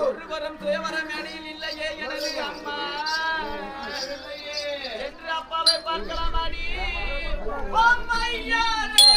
ஒருவரும் சுயவரம் மேடையில் இல்லையே எனது அம்மா. என்று அப்பாவை பார்க்கலாமாடி பொம்மையாரே,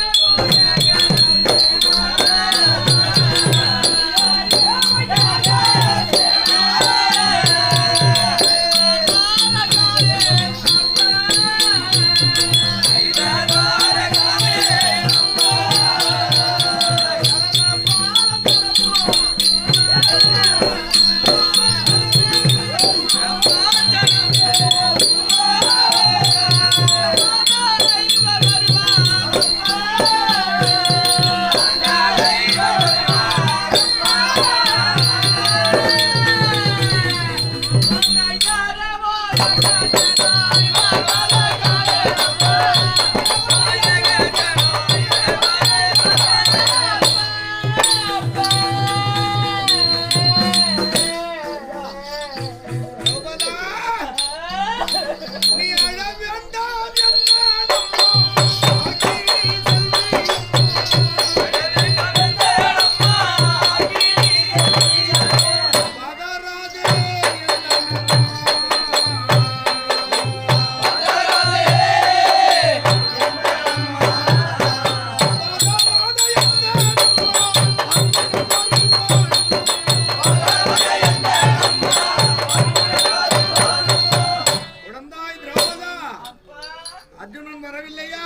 அர்ஜுனன் வரவில்லையா?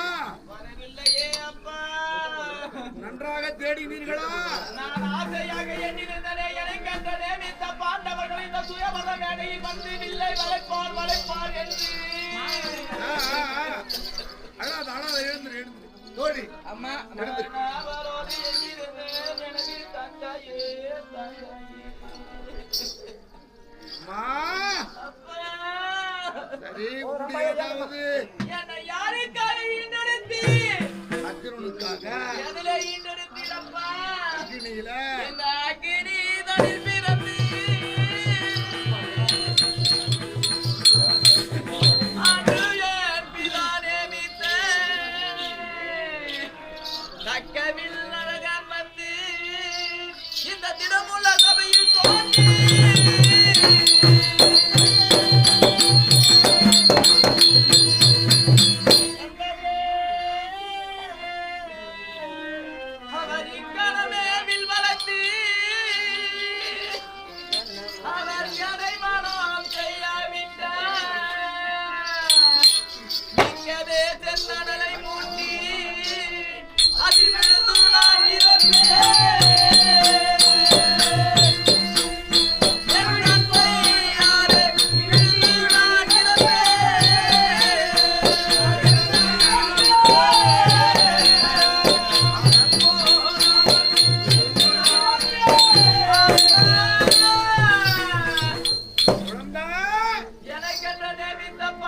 வரவில்லையே அப்பா. நன்றாக தேடினீர்களா? நான் ஆசையாக எண்ணிருந்தனே எனக்கு அந்த நேமித்த பாண்டவர்கள் இந்த மேடையில் வந்து வில்லை வளைப்பார் வளைப்பார் என்று. அழாத அழாத எழுந்துரு தோழி அம்மா தந்தையே அம்மா. சரி முடியாதாவது என்னை யாருக்காக அர்ஜுனனுக்காக. எதிலே அக்னியில. இந்த தனில் பிறந்து. நேமித்த தக்கவில் நரகம் வந்து இந்த தினமுள்ள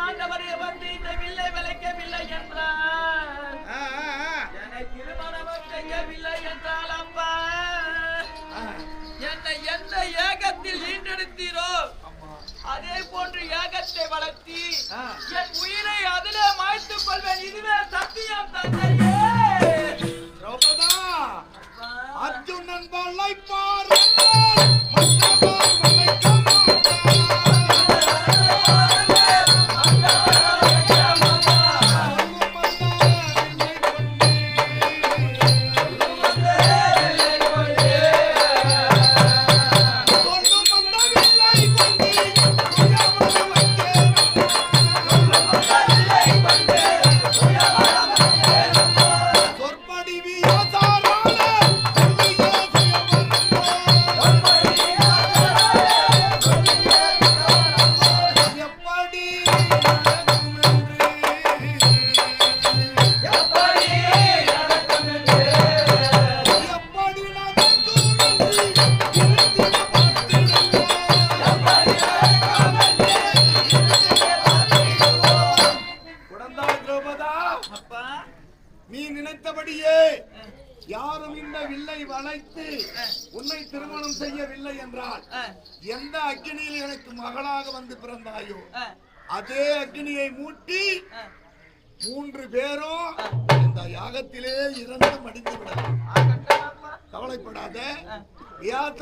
பாண்டவர் வந்து இந்த வில்லை விளைக்கவில்லை என்றார். திருமணமும் செய்யவில்லை என்றால் அப்பா. என்னை எந்த ஏகத்தில் ஈண்டெடுத்தீரோ அதே போன்று ஏகத்தை வளர்த்தி. என் உயிரை அதிலே மாய்த்துக் கொள்வேன். இதுவே சத்தியம் தந்தையே. அர்ஜுனன் வளைப்பார்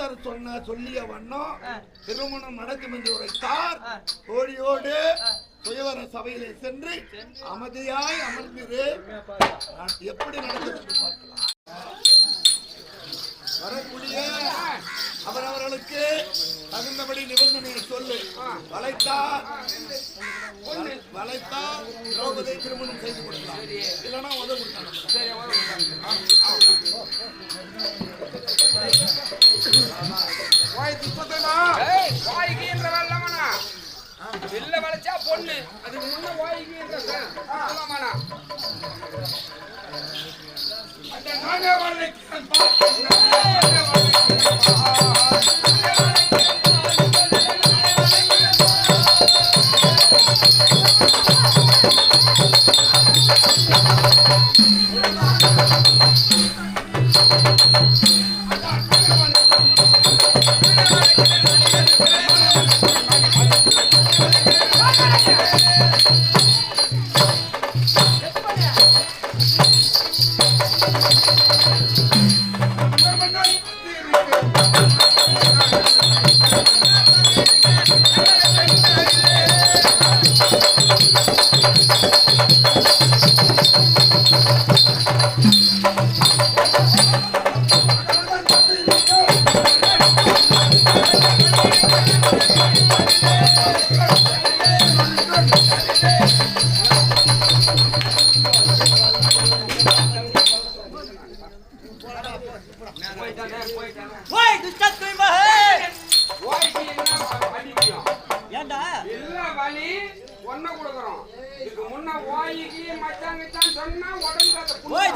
வியாசர் சொன்ன சொல்லிய வண்ணம் திருமணம் நடக்கும் என்று உரைத்தார். கோழியோடு சுயவர சபையிலே சென்று அமைதியாய் அமர்ந்திரு. நான் எப்படி நடந்தது என்று பார்க்கலாம். வரக்கூடிய அவரவர்களுக்கு தகுந்தபடி நிபந்தனையை சொல்லு. வளைத்தால் வளை- வளைத்தால் திரௌபதி திருமணம் செய்து கொடுக்கலாம். இல்லைன்னா உதவி கொடுத்தாங்க ஏய், வாய்கின்ற வெள்ளமனா. வில்ல வளைச்சா பொண்ணு அதுக்கு முன்ன வாய்கின்ற ச- வெள்ளமனா. அந்த நானே மகே வாய்கின்னா வலிக்கும். ஏண்டா? இல்ல வலி ஒன்ன கொடுக்குறோம் இதுக்கு முன்ன வாய்க்கு மச்சான் கிச்சான் சொன்னா உடம்புக்கு அந்த புண்ணு ஓய்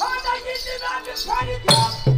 கட்டுறது அப்புறம் ஆனா ஆமா. இதோ பாரு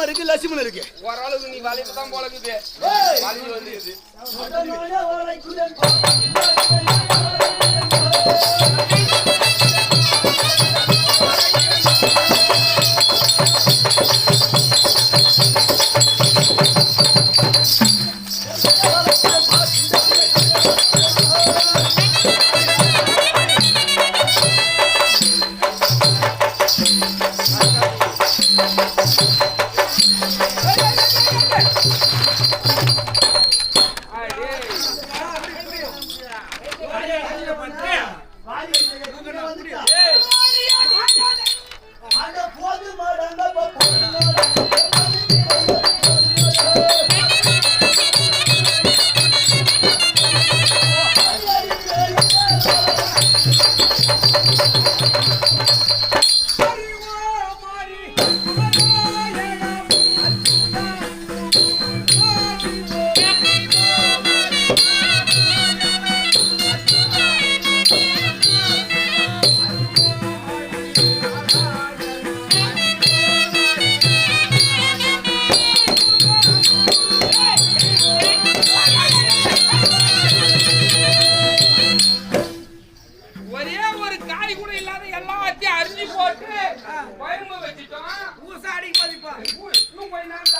இருக்கு லட்சுமணன் இருக்கு. ஓரளவுக்கு நீ வளைப்பு தான் போலக்குது. வளைவு வந்து ஊசி போட்டு. பயம்பு வச்சுட்டோம். ஊசா அடிக்க மதிப்பா இன்னும் கொஞ்ச நேரம்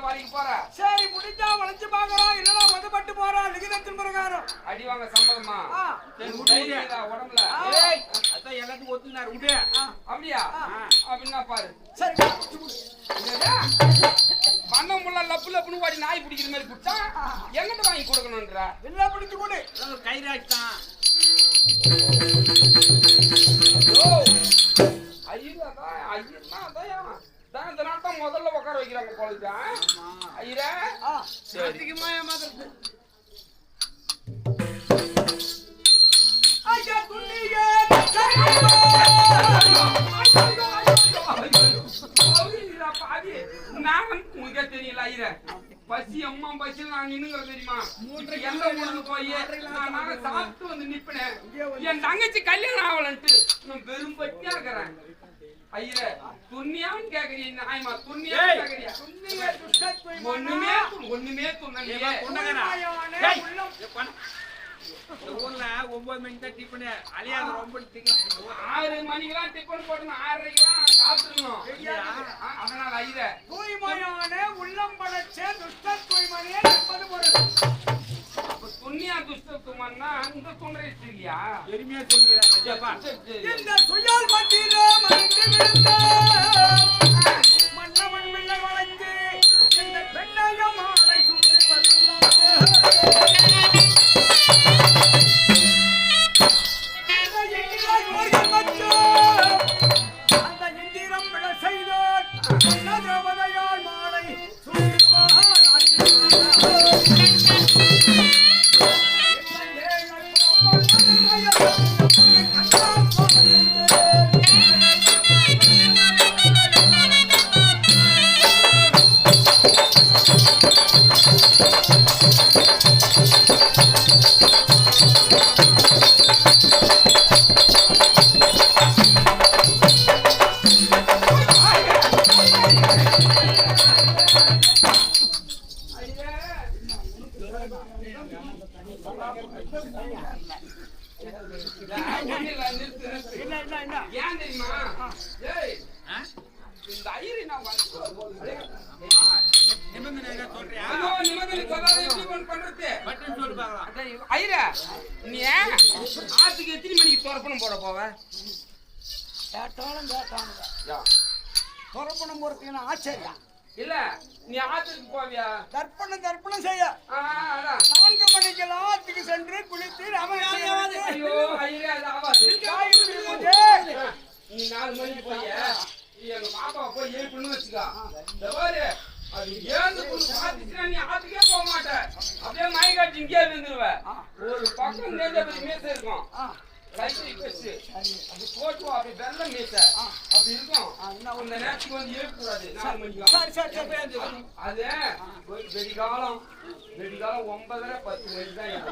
வளைக்க போற? சரி முடிஞ்சா வளைச்சு பாக்குறோம் இல்லனா உதப்பட்டு போறோம் லிகிதத்தின் பிரகாரம். அடி வாங்க இருக்குதா உடம்புல. ஏய், அதான் எல்லாத்துக்கும் ஒத்துக்கினாரு. விடு அப்படியா? அப்படின்னா பாரு. சரி பண்ண முள்ள லப்பு லப்புன்னு வாடி நாய் பிடிக்கிற மாதிரி பிடிச்சா? எங்கிட்ட வாங்கி கொடுக்கணும்ன்ற இல்ல பிடிச்சு கொடு. கைராஜ் தான் ஐயோ ஐயா தான் ஐயா தான் தான் இந்த நாள் தான் முதல்ல உட்கார ஆ. சரி அதிகமா ஏமாத்துறது. ஐயா துள்ளியே பசி அம்மா பசி நான் நின்னுங்க தெரியுமா? மூன்று எந்த ஊருக்கு போய் நான் சாப்பிட்டு வந்து நிப்பினேன் என் தங்கச்சி கல்யாணம் ஆகலன்ட்டு நான் வெறும் பட்டியா இருக்கிறேன். ஐயரே துண்ணியான்னு கேக்குறீங்க நாயமா துண்ணியான்னு கேக்குறியா. ஒண்ணுமே ஒண்ணுமே துண்ணலையே ஊர்ல ஒன்பது மணிக்கு தான் டிஃபனு அழியாத ரொம்ப ஆறு மணிக்கெல்லாம் டிஃபன் போடணும் ஆறரைக்கெல்லாம் சாப்பிட்டுருணும் அதனால ஐயரே. தூய்மையான உள்ளம் படைச்ச துஷ்ட தூய்மணியே என்பது பொருள். அப்ப துண்ணியா துஷ்டத்துவம்னா இந்த துணை இல்லையா சரி, சரி. இந்த சுயால் மத்தியில மறைந்து விழுந்த இல்ல நீ ஆத்துக்கு போவியா? தர்ப்பணம் தர்ப்பணம் செய்ய. நான்கு மணிக்கெல்லாம் ஆத்துக்கு சென்று குளித்து ராமகிருஷ்ணன் ஐயோ ஆவாது. நீ நாலு மணிக்கு போய் எங்க பாப்பா போய் எழுப்புன்னு வச்சுக்கா. இந்த பாரு அது ஏந்து கொண்டு பார்த்துச்சுன்னா நீ ஆத்துக்கே போக மாட்ட. அப்படியே மயக்காட்டி இங்கே இருந்துருவ ஒரு பக்கம் மீசை இருக்கும். அது போட்டு அப்படி வெள்ளை மீசை அப்படி இருக்கும் அந்த நேரத்துக்கு வந்து நாலு மணிக்கு அது வெடிகாலம் வெடிகாலம் ஒன்பதரை பத்து மணிக்கு தான்.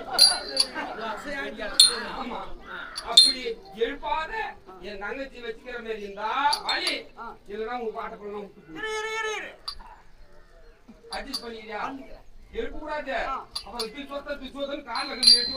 ஆமா அப்படி எழுப்பாத என் தங்கச்சி வச்சுக்கிற மாதிரி இருந்தா வழி இல்லைன்னா உங்க பாட்ட இரு அட்ஜஸ்ட் பண்ணிக்கிறியா எழுப்ப கூடாது அப்ப இப்படி சொத்த துசுவதன் கால்ல எட்டி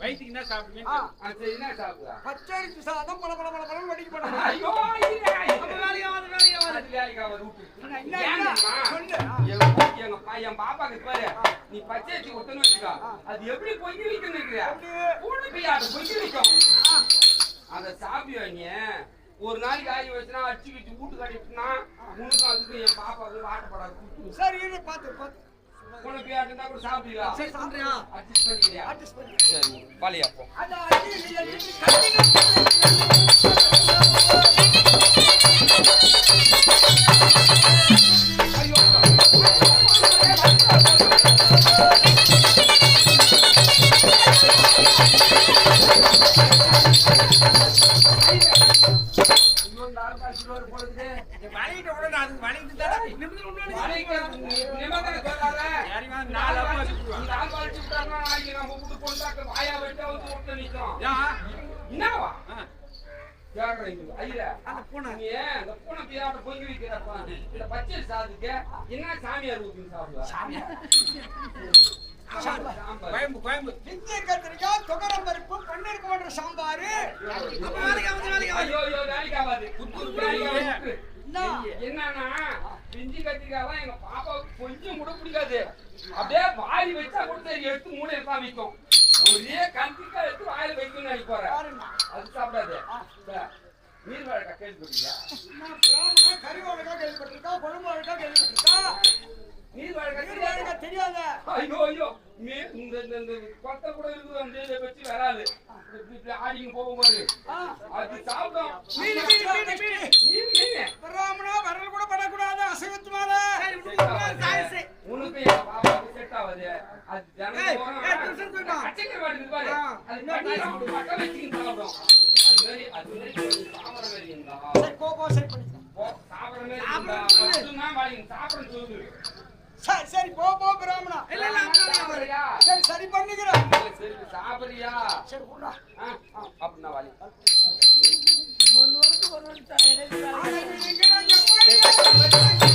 வயிற்றுக்கு என்ன சாப்பிடுவீங்க பச்சரிசி சாதம் பல பல பல பல வடிக்க போறாங்க ஐயோ ஐயரே அப்ப வேலைக்கு ஆகாது, வேலைக்கு ஆகாது. அது வேலைக்கு ஆகாது, விட்டு. என்ன, என்ன, ஏன் என்ன? தெரியுமா? சொல்லு. எங்க பா- எங்க பா- என் பாப்பாக்கு பாரு. நீ பச்சரிசி ஒட்டுன்னு வச்சுக்கோ. அது எப்படி பொங்கி வைக்கணும் இருக்கிற பொங்கி வைக்கும். அதை சாப்பிடுவா நீ ஒரு நாளைக்கு ஆகி வச்சுனா அடிச்சு வச்சு வீட்டு கட்டிட்டுனா உனக்கும் அதுக்கும் என் பாப்பாவுக்கு ஆட்டப்படாது சரி இரு பாத்து பாத்து உனக்கு ஆட்டுனா கூட சாப்பிடுவா சரி சாப்பிடுறியா அட்ஜஸ்ட் பண்ணிக்கிறியா அட்ஜஸ்ட் பண்ணி சரி பாலியா போ அந்த சாதத்துக்கு என்ன சாமியார் ஊத்தி சாப்பிடுவா? கோயம்பு கோயம்பு இந்திய கத்திரிக்காய் துகரம் பருப்பு பன்னீர் போன்ற சாம்பாரு? என்னன்னா பிஞ்சு கத்திரிக்காய் எங்க பாப்பாவுக்கு கொஞ்சம் கூட பிடிக்காது. அப்படியே வாரி வச்சா கூட எடுத்து மூணு தான் வைக்கும். ஒரே கத்திரிக்காய் எடுத்து வாயில வைக்கணும்னு நினைப்பாரு பாருங்க. அது சாப்பிடாது. மீன் வழக்கா பிராமணா கறி வழக்கா கேள்விப்பட்டிருக்கா குழம்பு வழக்கா கேள்விப்பட்டிருக்கா? மீன் வழக்கா தெரியாது ஐயோ ஐயோ. மீ இந்த இந்த கொத்த கூட இருக்குது அந்த வச்சு வராது. இப்படி ஆடிங்க போகும்போது. ஆ, அது சாப்பிடும். மீன் மீன் மீன் மீன். மீன் மீன். பிராமணா வரல் கூட பண்ணக்கூடாது அசைவத்துனால உனக்கு என் பாப்பாவுக்கு செட் ஆகாது அது பாரு. அது சாப்பிடும். அது மாதிரி அது மாதிரி மாதிரி இருந்தா. சரி போ போ சரி மாதிரி சாப்பிட சரி சரி போ போ பிராமணா. இல்ல இல்ல சாப்பிடுறியா சரி சரி பண்ணிக்கிறேன். இல்ல, சரி சாப்பிடுறியா? சரி ஆ, அப்படின்னா வாலி. ஆனா, நீ எங்கடா கேளுங்கள்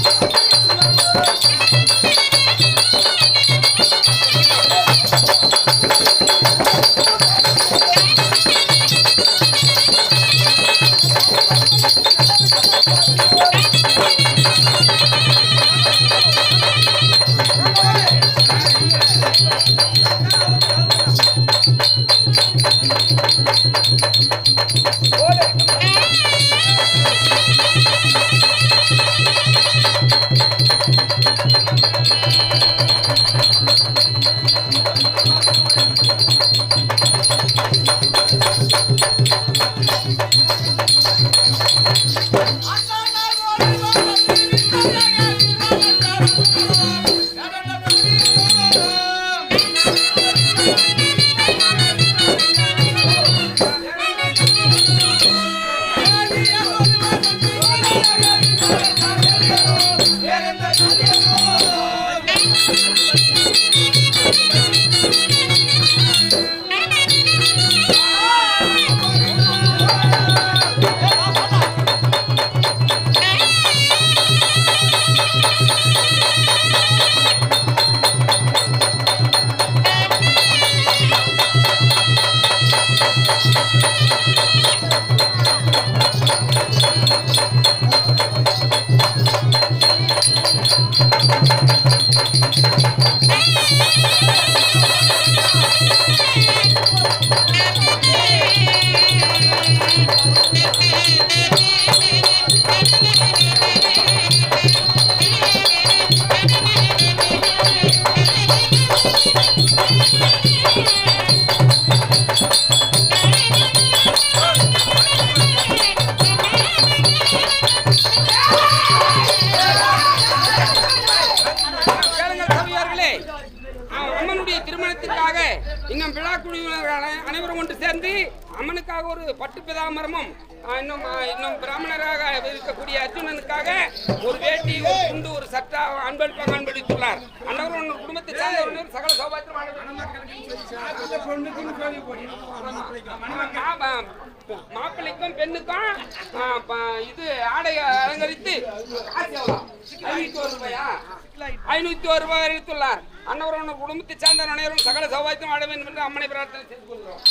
ஒரு பட்டு பிதாமரமும் இன்னும் இன்னும் பிராமணராக இருக்கக்கூடிய அர்ஜுனனுக்காக ஒரு வேட்டி ஒரு துண்டு ஒரு சட்டா அன்பளிப்பாக அன்பளித்துள்ளார் அன்னவரும் உன் குடும்பத்தை சார்ந்தவர்கள் சகல வேண்டும். மாப்பிள்ளைக்கும். பெண்ணுக்கும் இது ஆடை அலங்கரித்து ஐநூத்தி ஒரு ரூபாயா? ஐநூத்தி ஒரு ரூபாய் அறிவித்துள்ளார் அன்னவரோட குடும்பத்தை சேர்ந்த அனைவரும் சகல சௌபாத்தியம் ஆட வேண்டும் என்று அம்மனை பிரார்த்தனை செய்து கொள்கிறோம்.